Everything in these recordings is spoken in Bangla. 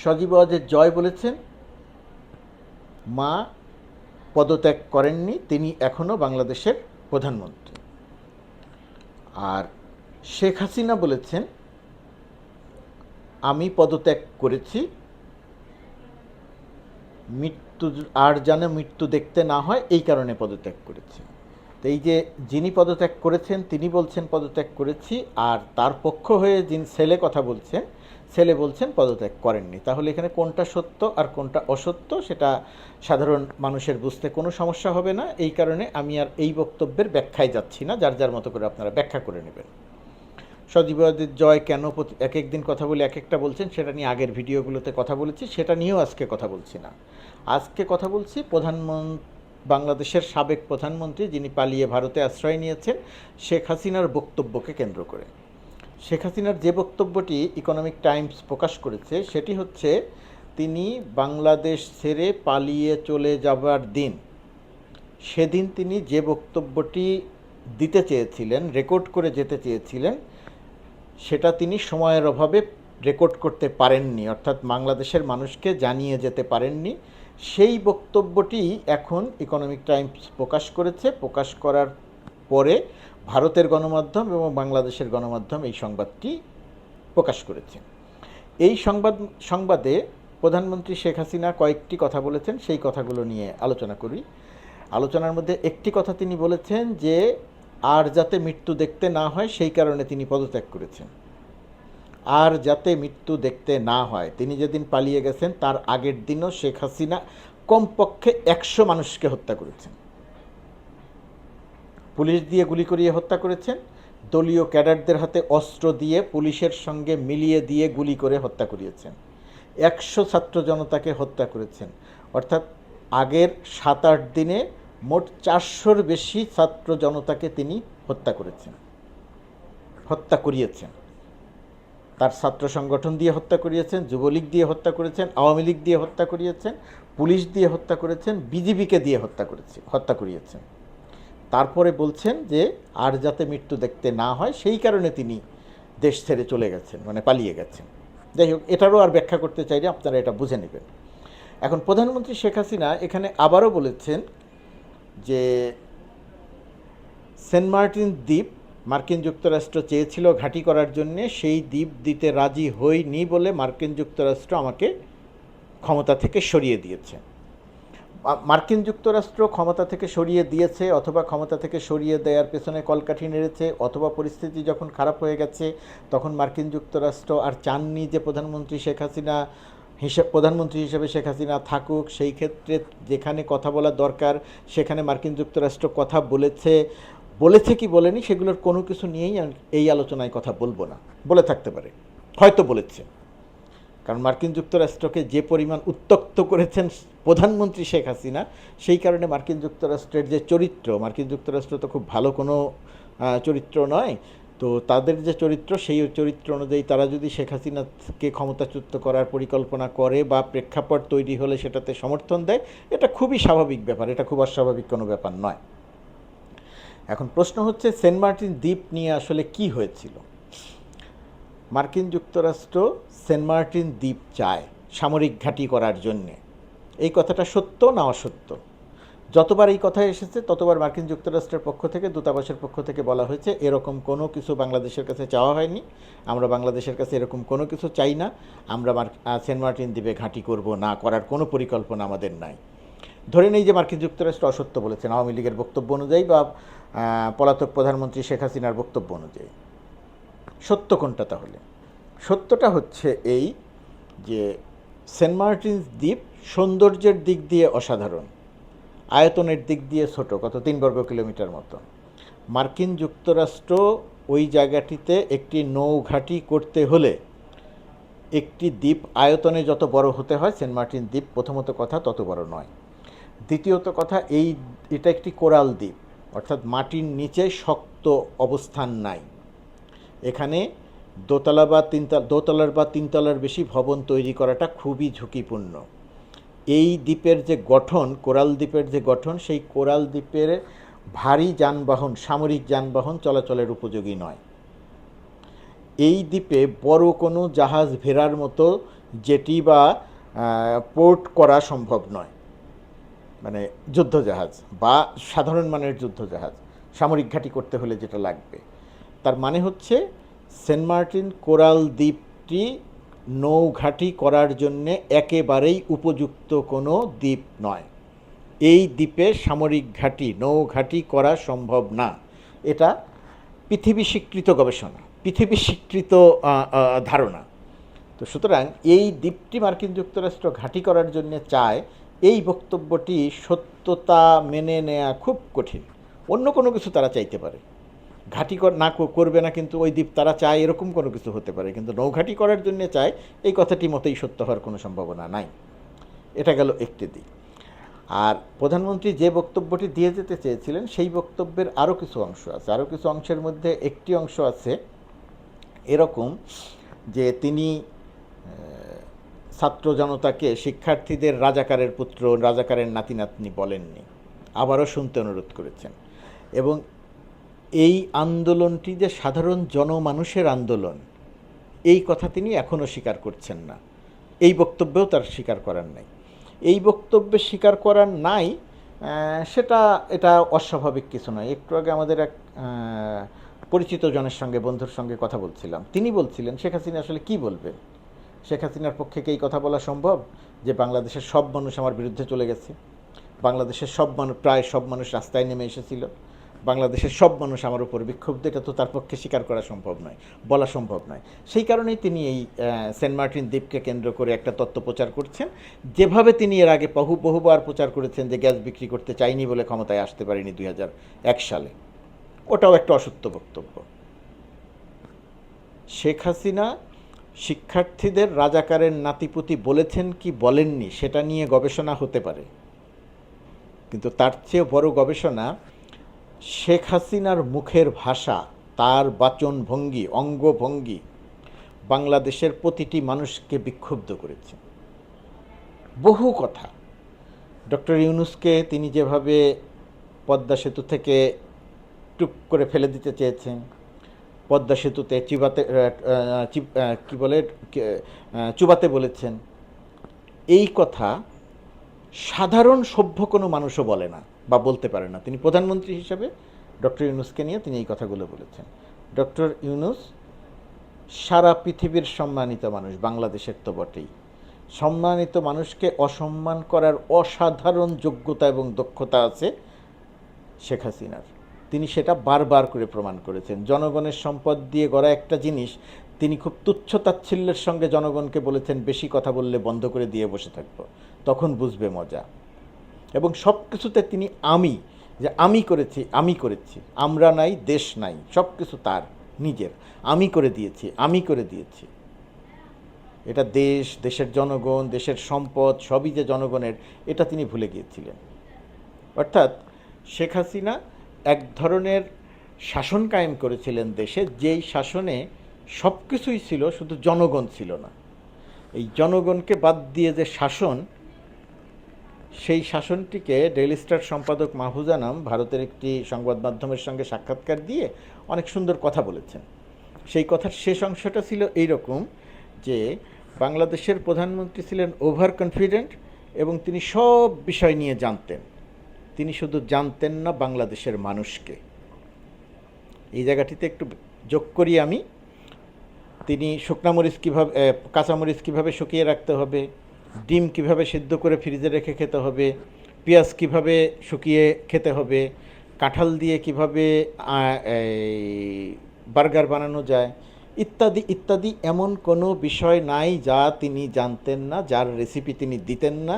সজীব ওয়াজের জয় বলেছেন। মা পদত্যাগ করেননি, তিনি এখনও বাংলাদেশের প্রধানমন্ত্রী। আর শেখ হাসিনা বলেছেন, আমি পদত্যাগ করেছি, মৃত্যু, আর যেন মৃত্যু দেখতে না হয়, এই কারণে পদত্যাগ করেছি। তো এই যে যিনি পদত্যাগ করেছেন, তিনি বলছেন পদত্যাগ করেছি, আর তার পক্ষ হয়ে যিনি ছেলে কথা বলছেন ছেলে বলছেন, পদত্যাগ করেননি। তাহলে এখানে কোনটা সত্য আর কোনটা অসত্য সেটা সাধারণ মানুষের বুঝতে কোনো সমস্যা হবে না। এই কারণে আমি আর এই বক্তব্যের ব্যাখ্যায় যাচ্ছি না। যার যার মতো করে আপনারা ব্যাখ্যা করে নেবেন। সজীবাদের জয় কেন এক একদিন কথা বলে এক একটা বলছেন, সেটা নিয়ে আগের ভিডিওগুলোতে কথা বলেছি, সেটা নিয়েও আজকে কথা বলছি না। আজকে কথা বলছি প্রধানমন্ত্রী বাংলাদেশের সাবেক প্রধানমন্ত্রী যিনি পালিয়ে ভারতে আশ্রয় নিয়েছেন, শেখ হাসিনার বক্তব্যকে কেন্দ্র করে। শেখ হাসিনার যে বক্তব্যটি ইকোনমিক টাইমস প্রকাশ করেছে, সেটি হচ্ছে তিনি বাংলাদেশ ছেড়ে পালিয়ে চলে যাবার দিন। সেদিন তিনি যে বক্তব্যটি দিতে চেয়েছিলেন, রেকর্ড করে যেতে চেয়েছিলেন, সেটা তিনি সময়ের অভাবে রেকর্ড করতে পারেননি, অর্থাৎ বাংলাদেশের মানুষকে জানিয়ে যেতে পারেননি। সেই বক্তব্যটি এখন ইকোনমিক টাইমস প্রকাশ করেছে। প্রকাশ করার পরে ভারতের গণমাধ্যম এবং বাংলাদেশের গণমাধ্যম এই সংবাদটি প্রকাশ করেছে। এই সংবাদ, সংবাদে প্রধানমন্ত্রী শেখ হাসিনা কয়েকটি কথা বলেছেন, সেই কথাগুলো নিয়ে আলোচনা করি। আলোচনার মধ্যে একটি কথা তিনি বলেছেন যে, আর যাতে মৃত্যু দেখতে না হয়, সেই কারণে তিনি পদত্যাগ করেছেন। আর যাতে মৃত্যু দেখতে না হয়, তিনি যেদিন পালিয়ে গেছেন, তার আগের দিনও শেখ হাসিনা কমপক্ষে একশো মানুষকে হত্যা করেছেন। পুলিশ দিয়ে গুলি করিয়ে হত্যা করেছেন। দলীয় ক্যাডারদের হাতে অস্ত্র দিয়ে পুলিশের সঙ্গে মিলিয়ে দিয়ে গুলি করে হত্যা করিয়েছেন। একশো ছাত্র জনতাকে হত্যা করেছেন। অর্থাৎ আগের সাত আট দিনে মোট চারশোর বেশি ছাত্র জনতাকে তিনি হত্যা করেছেন। হত্যা করিয়েছেন। তার ছাত্র সংগঠন দিয়ে হত্যা করিয়েছেন, যুবলীগ দিয়ে হত্যা করেছেন, আওয়ামী লীগ দিয়ে হত্যা করিয়েছেন, পুলিশ দিয়ে হত্যা করেছেন বিজিবিকে দিয়ে হত্যা করেছে, হত্যা করিয়েছেন। তারপরে বলছেন যে আর যাতে মৃত্যু দেখতে না হয়, সেই কারণে তিনি দেশ ছেড়ে চলে গেছেন মানে পালিয়ে গেছেন। যাই হোক, এটারও আর ব্যাখ্যা করতে চাইলে আপনারা এটা বুঝে নেবেন। এখন প্রধানমন্ত্রী শেখ হাসিনা এখানে আবারও বলেছেন যে সেন্ট মার্টিন দ্বীপ মার্কিন যুক্তরাষ্ট্র চেয়েছিল ঘাঁটি করার জন্যে, সেই দ্বীপ দিতে রাজি হইনি বলে মার্কিন যুক্তরাষ্ট্র আমাকে ক্ষমতা থেকে সরিয়ে দিয়েছে। মার্কিন যুক্তরাষ্ট্র ক্ষমতা থেকে সরিয়ে দিয়েছে অথবা ক্ষমতা থেকে সরিয়ে দেওয়ার পেছনে কলকাঠি নেড়েছে অথবা পরিস্থিতি যখন খারাপ হয়ে গেছে, তখন মার্কিন যুক্তরাষ্ট্র আর চাননি যে প্রধানমন্ত্রী শেখ হাসিনা হিসেব প্রধানমন্ত্রী হিসেবে শেখ হাসিনা থাকুক, সেই ক্ষেত্রে যেখানে কথা বলা দরকার, সেখানে মার্কিন যুক্তরাষ্ট্র কথা বলেছে। বলেছে কি বলেনি, সেগুলোর কোনো কিছু নিয়েই এই আলোচনায় কথা বলব না। বলে থাকতে পারে। হয়তো বলেছে। কারণ মার্কিন যুক্তরাষ্ট্রকে যে পরিমাণ উত্তক্ত করেছেন প্রধানমন্ত্রী শেখ হাসিনা, সেই কারণে মার্কিন যুক্তরাষ্ট্রের যে চরিত্র, মার্কিন যুক্তরাষ্ট্র তো খুব ভালো কোনো চরিত্র নয়, তো তাদের যে চরিত্র, সেই চরিত্র অনুযায়ী তারা যদি শেখ হাসিনাকে ক্ষমতাচ্যুত করার পরিকল্পনা করে বা প্রেক্ষাপট তৈরি হলে সেটাতে সমর্থন দেয়, এটা খুবই স্বাভাবিক ব্যাপার, এটা খুব অস্বাভাবিক কোনো ব্যাপার নয়। এখন প্রশ্ন হচ্ছে, সেন্ট মার্টিন দ্বীপ নিয়ে আসলে কি হয়েছিল? মার্কিন যুক্তরাষ্ট্র সেন্ট মার্টিন দ্বীপ চায় সামরিক ঘাঁটি করার জন্যে। এই কথাটা সত্য না অসত্য? যতবার এই কথা এসেছে, ততবার মার্কিন যুক্তরাষ্ট্রের পক্ষ থেকে, দূতাবাসের পক্ষ থেকে বলা হয়েছে, এরকম কোনো কিছু বাংলাদেশের কাছে চাওয়া হয়নি। আমরা বাংলাদেশের কাছে এরকম কোনো কিছু চাই না। আমরা মার সেন্ট মার্টিন দ্বীপে ঘাঁটি করব না, করার কোনো পরিকল্পনা আমাদের নাই। ধরে নেই যে মার্কিন যুক্তরাষ্ট্র অসত্য বলেছেন। আওয়ামী লীগের বক্তব্য অনুযায়ী বা পলাতক প্রধানমন্ত্রী শেখ হাসিনার বক্তব্য অনুযায়ী। সত্য কোনটা তাহলে? সত্যটা হচ্ছে এই যে সেন্ট মার্টিনস দ্বীপ সৌন্দর্যের দিক দিয়ে অসাধারণ, আয়তনের দিক দিয়ে ছোট, কত তিন বর্গ কিলোমিটার মতো। মার্কিন যুক্তরাষ্ট্র ওই জায়গাটিতে একটি নৌঘাঁটি করতে হলে একটি দ্বীপ আয়তনে যত বড় হতে হয়, সেন্ট মার্টিন দ্বীপ প্রথমত কথা তত বড় নয়। দ্বিতীয়ত কথা এই, এটা একটি কোরাল দ্বীপ, অর্থাৎ মাটির নিচে শক্ত অবস্থান নাই। এখানে দোতলা বা তিনতলা, দোতলার বা তিনতলার বেশি ভবন তৈরি করাটা খুবই ঝুঁকিপূর্ণ। এই দ্বীপের যে গঠন, কোরাল দ্বীপের যে গঠন, সেই কোরাল দ্বীপের ভারী যানবাহন, সামরিক যানবাহন চলাচলের উপযোগী নয়। এই দ্বীপে বড় কোনো জাহাজ ভেরার মতো জেটি বা পোর্ট করা সম্ভব নয়। মানে যুদ্ধজাহাজ বা সাধারণ মানের যুদ্ধজাহাজ, সামরিক ঘাঁটি করতে হলে যেটা লাগবে। তার মানে হচ্ছে সেন্ট মার্টিন কোরাল দ্বীপটি নৌঘাঁটি করার জন্যে একেবারেই উপযুক্ত কোনো দ্বীপ নয়। এই দ্বীপে সামরিক ঘাঁটি, নৌঘাঁটি করা সম্ভব না। এটা পৃথিবী স্বীকৃত গবেষণা, পৃথিবী স্বীকৃত ধারণা। তো সুতরাং এই দ্বীপটি মার্কিন যুক্তরাষ্ট্র ঘাঁটি করার জন্য চায়, এই বক্তব্যটি সত্যতা মেনে নেওয়া খুব কঠিন। অন্য কোনো কিছু তারা চাইতে পারে। ঘাঁটি না করবে না, কিন্তু ওই দ্বীপ তারা চায়, এরকম কোনো কিছু হতে পারে। কিন্তু নৌঘাঁটি করার জন্য চায়, এই কথাটি মতেই সত্য হওয়ার কোনো সম্ভাবনা নাই। এটা গেল একটি দিক। আর প্রধানমন্ত্রী যে বক্তব্যটি দিয়ে যেতে চেয়েছিলেন, সেই বক্তব্যের আরও কিছু অংশ আছে। আরও কিছু অংশের মধ্যে একটি অংশ আছে, এরকম যে তিনি ছাত্র জনতাকে শিক্ষার্থীদের রাজাকারের পুত্র, রাজাকারের নাতি নাতনি বলেননি। আবারও শুনতে অনুরোধ করেছেন। এবং এই আন্দোলনটি যে সাধারণ জনমানুষের আন্দোলন, এই কথা তিনি এখনও স্বীকার করছেন না। এই বক্তব্যেও তার স্বীকার করার নাই। এই বক্তব্যে স্বীকার করার নাই সেটা, এটা অস্বাভাবিক কিছু নয়। একটু আগে আমাদের এক পরিচিত জনের সঙ্গে, বন্ধুর সঙ্গে কথা বলছিলাম। তিনি বলছিলেন, শেখ হাসিনা আসলে কি বলবেন? শেখ হাসিনার পক্ষে কি এই কথা বলা সম্ভব? যে বাংলাদেশের সব মানুষ আমার বিরুদ্ধে চলে গেছে, বাংলাদেশের সব মানুষ, প্রায় সব মানুষ রাস্তায় নেমে এসেছিল বাংলাদেশের সব মানুষ আমার উপর বিক্ষুব্ধ এটা তো তার পক্ষে স্বীকার করা সম্ভব নয়, বলা সম্ভব নয়। সেই কারণেই তিনি এই সেন্ট মার্টিন দ্বীপকে কেন্দ্র করে একটা তত্ত্ব প্রচার করছেন। যেভাবে তিনি এর আগে বহু, বহুবার প্রচার করেছেন যে গ্যাস বিক্রি করতে চাইনি বলে ক্ষমতায় আসতে পারিনি দুই সালে। ওটাও একটা অসত্য বক্তব্য। শেখ হাসিনা শিক্ষার্থীদের রাজাকারের নাতিপুতি বলেছেন কি বলেননি, সেটা নিয়ে গবেষণা হতে পারে। কিন্তু তার চেয়ে বড় গবেষণা শেখ হাসিনার মুখের ভাষা, তার বাচন ভঙ্গি অঙ্গভঙ্গি বাংলাদেশের প্রতিটি মানুষকে বিক্ষুব্ধ করেছে। বহু কথা। ডক্টর ইউনুসকে তিনি যেভাবে পদ্মা সেতু থেকে টুপ করে ফেলে দিতে চেয়েছেন, পদ্মা সেতুতে চিবাতে কি বলে চুবাতে বলেছেন। এই কথা সাধারণ সভ্য কোনো মানুষও বলে না। বা বলতে পারে না। তিনি প্রধানমন্ত্রী হিসেবে ডক্টর ইউনুসকে নিয়ে তিনি এই কথাগুলো বলেছেন। ডক্টর ইউনুস সারা পৃথিবীর সম্মানিত মানুষ, বাংলাদেশের তো বটেই। সম্মানিত মানুষকে অসম্মান করার অসাধারণ যোগ্যতা এবং দক্ষতা আছে শেখ হাসিনার। তিনি সেটা বারবার করে প্রমাণ করেছেন। জনগণের সম্পদ দিয়ে গড়া একটা জিনিস তিনি খুব তুচ্ছ তাচ্ছিল্যের সঙ্গে জনগণকে বলেছেন, বেশি কথা বললে বন্ধ করে দিয়ে বসে থাকব। তখন বুঝবে মজা। এবং সব কিছুতে তিনি আমি, যে আমি করেছি আমি করেছি। আমরা নাই, দেশ নাই সব কিছু তার, নিজের। আমি করে দিয়েছি, আমি করে দিয়েছি। এটা দেশ, দেশের জনগণ, দেশের সম্পদ, সবই যে জনগণের, এটা তিনি ভুলে গিয়েছিলেন। অর্থাৎ শেখ হাসিনা এক ধরনের শাসন কায়েম করেছিলেন দেশে, যেই শাসনে সব কিছুই ছিল, শুধু জনগণ ছিল না। এই জনগণকে বাদ দিয়ে যে শাসন সেই শাসনটিকে ডেইলি স্টার সম্পাদক মাহফুজা নাম ভারতের একটি সংবাদ মাধ্যমের সঙ্গে সাক্ষাৎকার দিয়ে অনেক সুন্দর কথা বলেছেন। সেই কথার শেষ অংশটা ছিল এই রকম যে বাংলাদেশের প্রধানমন্ত্রী ছিলেন ওভার কনফিডেন্ট এবং তিনি সব বিষয় নিয়ে জানতেন। তিনি শুধু জানতেন না বাংলাদেশের মানুষকে। এই জায়গাটিতে একটু যোগ করি আমি। তিনি শুকনা মরিচ কীভাবে কাঁচামরিচ কীভাবে শুকিয়ে রাখতে হবে? ডিম কীভাবে সিদ্ধ করে ফ্রিজে রেখে খেতে হবে, পেঁয়াজ কীভাবে শুকিয়ে খেতে হবে, কাঁঠাল দিয়ে কীভাবে বার্গার বানানো যায়, ইত্যাদি ইত্যাদি এমন কোনো বিষয় নাই যা তিনি জানতেন না, যার রেসিপি তিনি দিতেন না।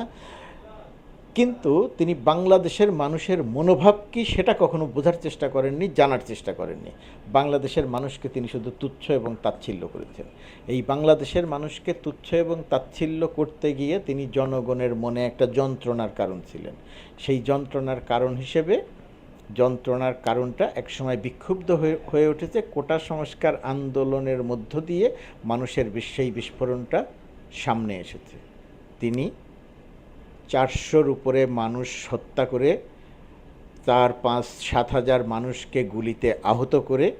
কিন্তু তিনি বাংলাদেশের মানুষের মনোভাব কি সেটা কখনো বোঝার চেষ্টা করেননি, জানার চেষ্টা করেননি। বাংলাদেশের মানুষকে তিনি শুধু তুচ্ছ এবং তাচ্ছিল্য করেছেন। এই বাংলাদেশের মানুষকে তুচ্ছ এবং তাচ্ছিল্য করতে গিয়ে তিনি জনগণের মনে একটা যন্ত্রণার কারণ ছিলেন। সেই যন্ত্রণার কারণ হিসেবে, যন্ত্রণার কারণটা একসময় বিক্ষুব্ধ হয়ে উঠেছে। কোটা সংস্কার আন্দোলনের মধ্য দিয়ে মানুষের বিশ- সেই বিস্ফোরণটা সামনে এসেছে। তিনি চারশোর উপরে মানুষ হত্যা করে, চার পাঁচ সাত হাজার মানুষকে গুলিতে আহত করে,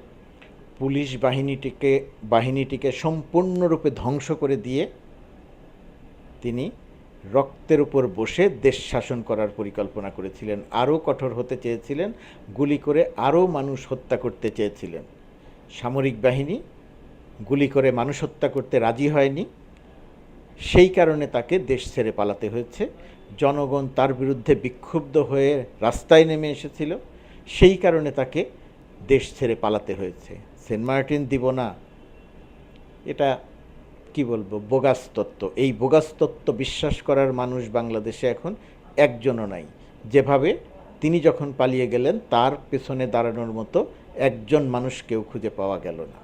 পুলিশ বাহিনীটিকে বাহিনীটিকে সম্পূর্ণরূপে ধ্বংস করে দিয়ে তিনি রক্তের উপর বসে দেশ শাসন করার পরিকল্পনা করেছিলেন। আরও কঠোর হতে চেয়েছিলেন, গুলি করে আরও মানুষ হত্যা করতে চেয়েছিলেন। সামরিক বাহিনী গুলি করে মানুষ হত্যা করতে রাজি হয়নি। সেই কারণে তাকে দেশ ছেড়ে পালাতে হয়েছে। জনগণ তার বিরুদ্ধে বিক্ষুব্ধ হয়ে রাস্তায় নেমে এসেছিল। সেই কারণে তাকে দেশ ছেড়ে পালাতে হয়েছে। সেন্ট মার্টিন দিব না। এটা কি বলব? বোগাস তত্ত্ব। এই বোগাস তত্ত্ব বিশ্বাস করার মানুষ বাংলাদেশে এখন একজনও নাই। যেভাবে তিনি যখন পালিয়ে গেলেন, তার পেছনে দাঁড়ানোর মতো একজন মানুষ কেউ খুঁজে পাওয়া গেল না।